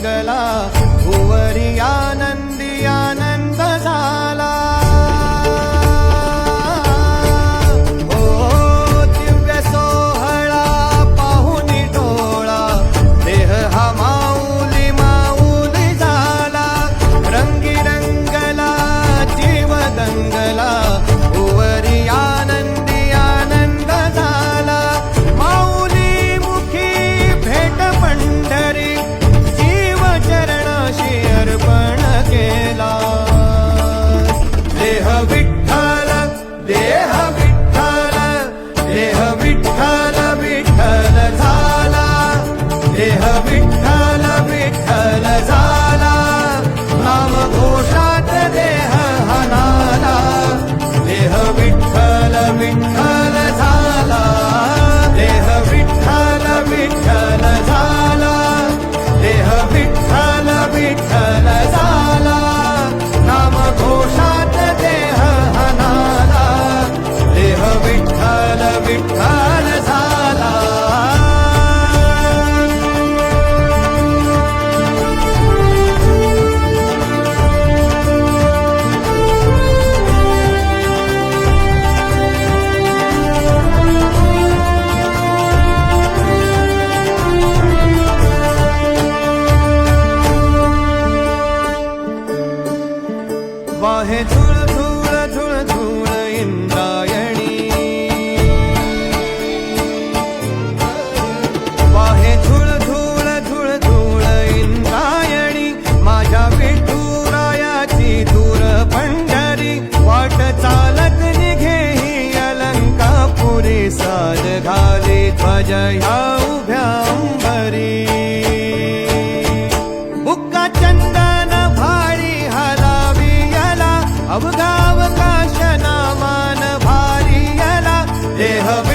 मंगला भुवरी आनंदी आनंद झाला. I'll वाहे झुळ झुळ झुळ झुळ इंद्रायणी. वाहे झुळ झुळ झुळ झुळ इंद्रायणी. माझ्या विठुरायाची दूर पंढरी. वाट चालत निघे ही अलंकापुरी. साज घाली ध्वज ह्या उभ्या Yeah,